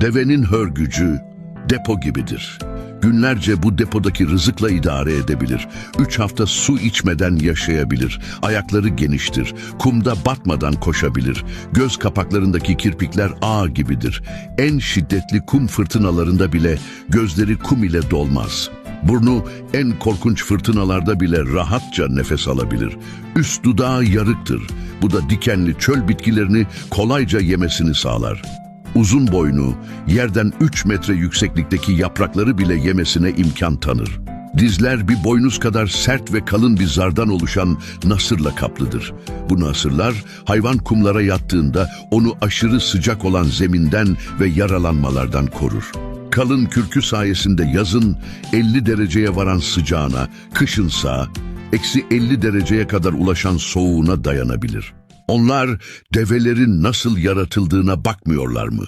Devenin hörgücü depo gibidir. Günlerce bu depodaki rızıkla idare edebilir. Üç hafta su içmeden yaşayabilir. Ayakları geniştir. Kumda batmadan koşabilir. Göz kapaklarındaki kirpikler ağ gibidir. En şiddetli kum fırtınalarında bile gözleri kum ile dolmaz. Burnu en korkunç fırtınalarda bile rahatça nefes alabilir. Üst dudağı yarıktır. Bu da dikenli çöl bitkilerini kolayca yemesini sağlar. Uzun boynu, yerden 3 metre yükseklikteki yaprakları bile yemesine imkan tanır. Dizler bir boynuz kadar sert ve kalın bir zardan oluşan nasırla kaplıdır. Bu nasırlar hayvan kumlara yattığında onu aşırı sıcak olan zeminden ve yaralanmalardan korur. Kalın kürkü sayesinde yazın 50 dereceye varan sıcağına, kışınsa eksi 50 dereceye kadar ulaşan soğuğuna dayanabilir. Onlar develerin nasıl yaratıldığına bakmıyorlar mı?